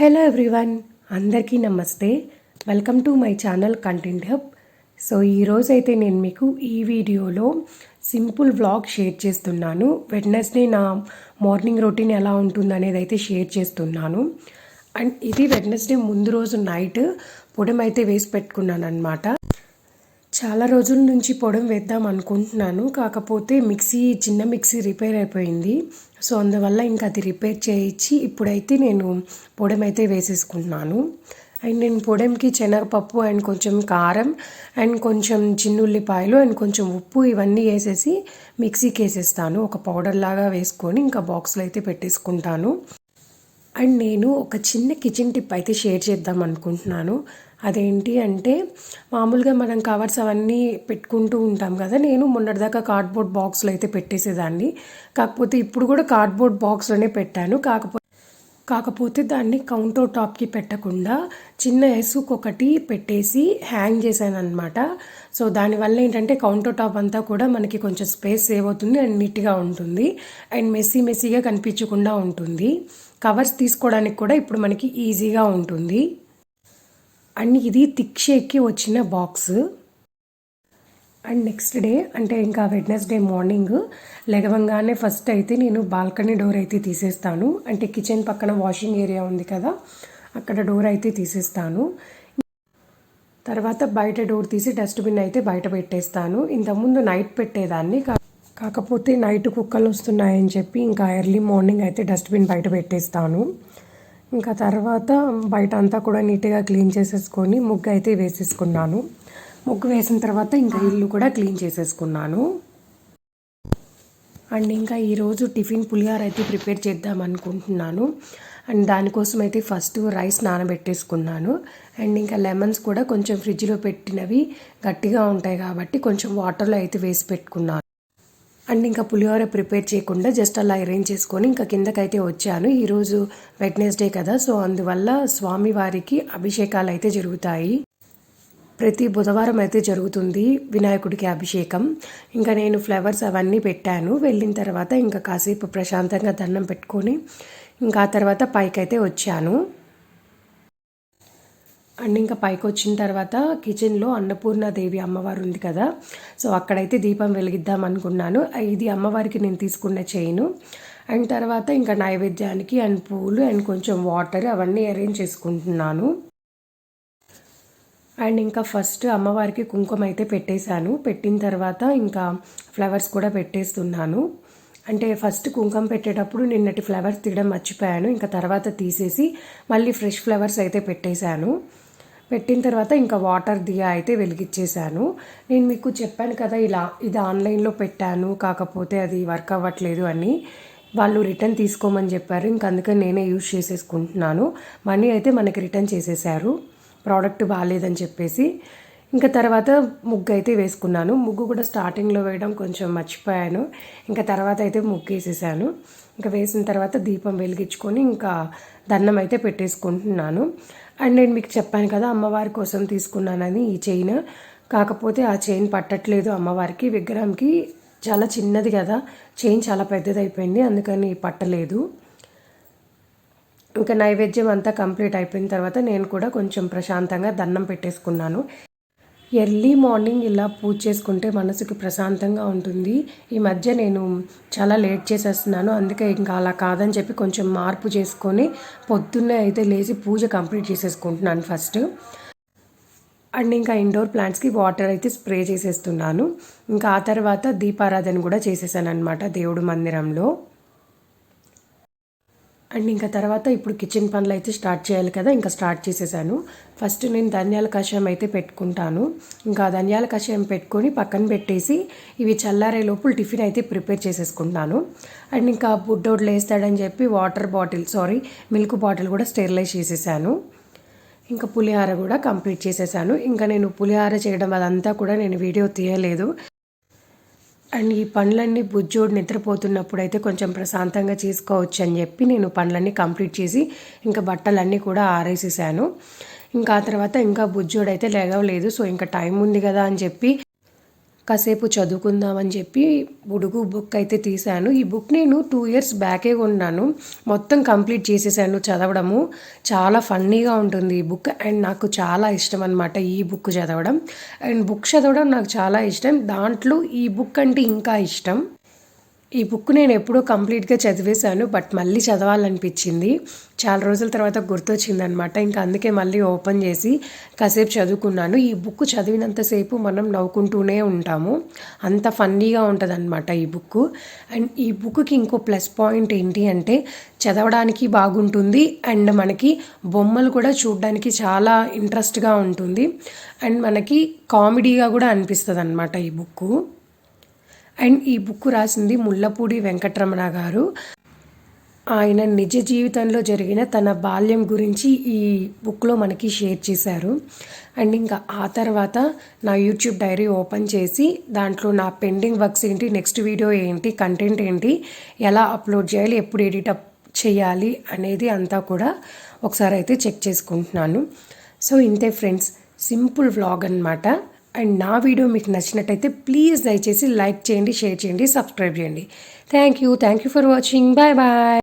Hello everyone అందరికీ నమస్తే. Welcome to my channel content hub so ఈరోజు అయితే నేను మీకు ఈ వీడియోలో సింపుల్ వ్లాగ్ షేర్ చేస్తున్నాను. వెడ్నెస్డే నా మార్నింగ్ రొటీన్ ఎలా ఉంటుంది అనేది అయితే షేర్ చేస్తున్నాను. అండ్ ఇది వెడ్నెస్డే ముందు రోజు నైట్ పొడం అయితే వేసి పెట్టుకున్నాను అనమాట చాలా రోజుల నుంచి పొడం వేద్దాం అనుకుంటున్నాను. కాకపోతే మిక్సీ చిన్న మిక్సీ రిపేర్ అయిపోయింది. సో అందువల్ల ఇంకా అది రిపేర్ చేయించి ఇప్పుడైతే నేను పొడం అయితే వేసేసుకుంటున్నాను. అండ్ నేను పొడంకి శనగపప్పు అండ్ కొంచెం కారం అండ్ కొంచెం చిన్నుల్లిపాయలు అండ్ కొంచెం ఉప్పు ఇవన్నీ వేసేసి మిక్సీకి వేసేస్తాను. ఒక పౌడర్ లాగా వేసుకొని ఇంకా బాక్స్లో అయితే పెట్టేసుకుంటాను. అండ్ నేను ఒక చిన్న కిచెన్ టిప్ అయితే షేర్ చేద్దాం అనుకుంటున్నాను. అదేంటి అంటే మామూలుగా మనం కవర్స్ అవన్నీ పెట్టుకుంటూ ఉంటాం కదా నేను మొన్నటిదాకా కార్డ్బోర్డ్ బాక్స్లో అయితే పెట్టేసేదాన్ని. కాకపోతే ఇప్పుడు కూడా కార్డ్బోర్డ్ బాక్స్లోనే పెట్టాను. కాకపోతే కాకపోతే దాన్ని కౌంటర్ టాప్కి పెట్టకుండా చిన్న ఎసుక్ ఒకటి పెట్టేసి హ్యాంగ్ చేశాను అనమాట సో దానివల్ల ఏంటంటే కౌంటర్ టాప్ అంతా కూడా మనకి కొంచెం స్పేస్ సేవ్ అవుతుంది అండ్ నీట్గా ఉంటుంది అండ్ మెస్సీ మెస్సీగా కనిపించకుండా ఉంటుంది. కవర్స్ తీసుకోవడానికి కూడా ఇప్పుడు మనకి ఈజీగా ఉంటుంది. అండ్ ఇది థిక్ షేక్కి వచ్చిన బాక్స్ అండ్ నెక్స్ట్ డే అంటే ఇంకా వెడ్నెస్డే మార్నింగ్ లెగవంగానే ఫస్ట్ అయితే నేను బాల్కనీ డోర్ అయితే తీసేస్తాను. అంటే కిచెన్ పక్కన వాషింగ్ ఏరియా ఉంది కదా అక్కడ డోర్ అయితే తీసేస్తాను. తర్వాత బయట డోర్ తీసి డస్ట్బిన్ అయితే బయట పెట్టేస్తాను. ఇంతకుముందు నైట్ పెట్టేదాన్ని కాకపోతే నైట్ కుక్కలు వస్తున్నాయని చెప్పి ఇంకా ఎర్లీ మార్నింగ్ అయితే డస్ట్బిన్ బయట పెట్టేస్తాను. ఇంకా తర్వాత బయట అంతా కూడా నీట్గా క్లీన్ చేసేసుకొని ముగ్గు అయితే వేసేసుకున్నాను. ముగ్గు వేసిన తర్వాత ఇంకా ఇల్లు కూడా క్లీన్ చేసేసుకున్నాను. అండ్ ఇంకా ఈరోజు టిఫిన్ పులిహార అయితే ప్రిపేర్ చేద్దాం అనుకుంటున్నాను. అండ్ దానికోసం అయితే ఫస్ట్ రైస్ నానబెట్టేసుకున్నాను. అండ్ ఇంకా లెమన్స్ కూడా కొంచెం ఫ్రిడ్జ్లో పెట్టినవి గట్టిగా ఉంటాయి కాబట్టి కొంచెం వాటర్లో అయితే వేసి పెట్టుకున్నాను. అండ్ ఇంకా పులిహోర ప్రిపేర్ చేయకుండా జస్ట్ అలా అరేంజ్ చేసుకొని ఇంకా కిందకైతే వచ్చాను. ఈరోజు వెడ్నెస్డే కదా సో అందువల్ల స్వామివారికి అభిషేకాలు అయితే జరుగుతాయి. ప్రతి బుధవారం అయితే జరుగుతుంది వినాయకుడికి అభిషేకం. ఇంకా నేను ఫ్లవర్స్ అవన్నీ పెట్టాను. వెళ్ళిన తర్వాత ఇంకా కాసేపు ప్రశాంతంగా దండం పెట్టుకొని ఇంకా ఆ తర్వాత పైకైతే వచ్చాను. అండ్ ఇంకా పైకి వచ్చిన తర్వాత కిచెన్లో అన్నపూర్ణాదేవి అమ్మవారు ఉంది కదా. సో అక్కడైతే దీపం వెలిగిద్దాం అనుకున్నాను. ఇది అమ్మవారికి నేను తీసుకున్న చైను. అండ్ తర్వాత ఇంకా నైవేద్యానికి అండ్ పూలు అండ్ కొంచెం వాటర్ అవన్నీ అరేంజ్ చేసుకుంటున్నాను. అండ్ ఇంకా ఫస్ట్ అమ్మవారికి కుంకుమ అయితే పెట్టేశాను. పెట్టిన తర్వాత ఇంకా ఫ్లవర్స్ కూడా పెట్టేస్తున్నాను. అంటే ఫస్ట్ కుంకుమ పెట్టేటప్పుడు నిన్నటి ఫ్లవర్స్ తీయడం మర్చిపోయాను. ఇంకా తర్వాత తీసేసి మళ్ళీ ఫ్రెష్ ఫ్లవర్స్ అయితే పెట్టేశాను. పెట్టిన తర్వాత ఇంకా వాటర్ దియా అయితే వెలిగించేశాను నేను మీకు చెప్పాను కదా ఇలా ఇది ఆన్లైన్లో పెట్టాను కాకపోతే అది వర్క్ అవ్వట్లేదు అని. వాళ్ళు రిటర్న్ తీసుకోమని చెప్పారు. ఇంక అందుకని నేనే యూజ్ చేసేసుకుంటున్నాను. మనీ అయితే మనకి రిటర్న్ చేసేసారు ప్రోడక్ట్ బాగాలేదని చెప్పేసి. ఇంకా తర్వాత ముగ్గు అయితే వేసుకున్నాను. ముగ్గు కూడా స్టార్టింగ్లో వేయడం కొంచెం మర్చిపోయాను. ఇంకా తర్వాత అయితే ముగ్గు వేసేసాను ఇంకా వేసిన తర్వాత దీపం వెలిగించుకొని ఇంకా దండం అయితే పెట్టేసుకుంటున్నాను. అండ్ నేను మీకు చెప్పాను కదా అమ్మవారి కోసం తీసుకున్నానని ఈ చైన్. కాకపోతే ఆ చైన్ పట్టట్లేదు అమ్మవారికి. విగ్రహంకి చాలా చిన్నది కదా చైన్ చాలా పెద్దది అయిపోయింది అందుకని పట్టలేదు. ఇంకా నైవేద్యం అంతా కంప్లీట్ అయిపోయిన తర్వాత నేను కూడా కొంచెం ప్రశాంతంగా దండం పెట్టేసుకున్నాను. ఎర్లీ మార్నింగ్ ఇలా పూజ చేసుకుంటే మనసుకి ప్రశాంతంగా ఉంటుంది. ఈ మధ్య నేను చాలా లేట్ చేసేస్తున్నాను. అందుకే ఇంకా అలా కాదని చెప్పి కొంచెం మార్పు చేసుకొని పొద్దున్నే అయితే లేచి పూజ కంప్లీట్ చేసేసుకుంటున్నాను ఫస్ట్. అండ్ ఇంకా ఇండోర్ ప్లాంట్స్కి వాటర్ అయితే స్ప్రే చేసేస్తున్నాను. ఇంకా ఆ తర్వాత దీపారాధన కూడా చేసేసాను అనమాట దేవుడు మందిరంలో. అండ్ ఇంకా తర్వాత ఇప్పుడు కిచెన్ పనులు అయితే స్టార్ట్ చేయాలి కదా ఇంకా స్టార్ట్ చేసేసాను. ఫస్ట్ నేను ధనియాల కషాయం అయితే పెట్టుకుంటాను. ఇంకా ధనియాల కషాయం పెట్టుకొని పక్కన పెట్టేసి ఇవి చల్లారే లోపల టిఫిన్ అయితే ప్రిపేర్ చేసేసుకుంటాను అండ్ ఇంకా బుడ్డోడ్లు వేస్తాడని చెప్పి water bottle sorry milk bottle కూడా స్టెరిలైజ్ చేసేసాను. ఇంకా పులిహార కూడా కంప్లీట్ చేసేసాను. ఇంకా నేను పులిహార చేయడం అదంతా కూడా నేను వీడియో తీయలేదు. అండ్ ఈ పనులన్నీ బుజ్జోడు నిద్రపోతున్నప్పుడు అయితే కొంచెం ప్రశాంతంగా చేసుకోవచ్చు అని చెప్పి నేను పనులన్నీ కంప్లీట్ చేసి ఇంకా బట్టలన్నీ కూడా ఆరేసేసాను. ఇంకా ఆ తర్వాత ఇంకా బుజ్జోడు అయితే లేగవలేదు సో ఇంకా టైం ఉంది కదా అని చెప్పి కాసేపు చదువుకుందామని చెప్పి బుడుగు బుక్ అయితే తీశాను. ఈ బుక్ నేను టూ ఇయర్స్ బ్యాకే కొన్నాను. మొత్తం కంప్లీట్ చేసేసాను చదవడము. చాలా ఫన్నీగా ఉంటుంది ఈ బుక్ అండ్ నాకు చాలా ఇష్టం అనమాట ఈ బుక్ చదవడం. అండ్ బుక్ చదవడం నాకు చాలా ఇష్టం. దాంట్లో ఈ బుక్ అంటే ఇంకా ఇష్టం. ఈ బుక్ నేను ఎప్పుడో కంప్లీట్గా చదివేశాను బట్ మళ్ళీ చదవాలనిపించింది. చాలా రోజుల తర్వాత గుర్తొచ్చింది అనమాట ఇంకా అందుకే మళ్ళీ ఓపెన్ చేసి కాసేపు చదువుకున్నాను. ఈ బుక్ చదివినంతసేపు మనం నవ్వుకుంటూనే ఉంటాము. అంత ఫన్నీగా ఉంటుంది అనమాట ఈ బుక్ అండ్ ఈ బుక్కి ఇంకో ప్లస్ పాయింట్ ఏంటి అంటే చదవడానికి బాగుంటుంది. అండ్ మనకి బొమ్మలు కూడా చూడడానికి చాలా ఇంట్రెస్ట్గా ఉంటుంది. అండ్ మనకి కామెడీగా కూడా అనిపిస్తుంది అనమాట ఈ బుక్ అండ్ ఈ బుక్ రాసింది ముల్లపూడి వెంకటరమణ గారు. ఆయన నిజ జీవితంలో జరిగిన తన బాల్యం గురించి ఈ బుక్లో మనకి షేర్ చేశారు. అండ్ ఇంకా ఆ తర్వాత నా యూట్యూబ్ డైరీ ఓపెన్ చేసి దాంట్లో నా పెండింగ్ వర్క్స్ ఏంటి నెక్స్ట్ వీడియో ఏంటి కంటెంట్ ఏంటి ఎలా అప్లోడ్ చేయాలి ఎప్పుడు ఎడిట్ అప్ చేయాలి అనేది అంతా కూడా ఒకసారి అయితే చెక్ చేసుకుంటున్నాను. సో ఇంతే ఫ్రెండ్స్ సింపుల్ వ్లాగ్ అనమాట అండ్ నా వీడియో మీకు నచ్చినట్టయితే ప్లీజ్ దయచేసి లైక్ చేయండి షేర్ చేయండి సబ్స్క్రైబ్ చేయండి. Thank you thank you for watching bye bye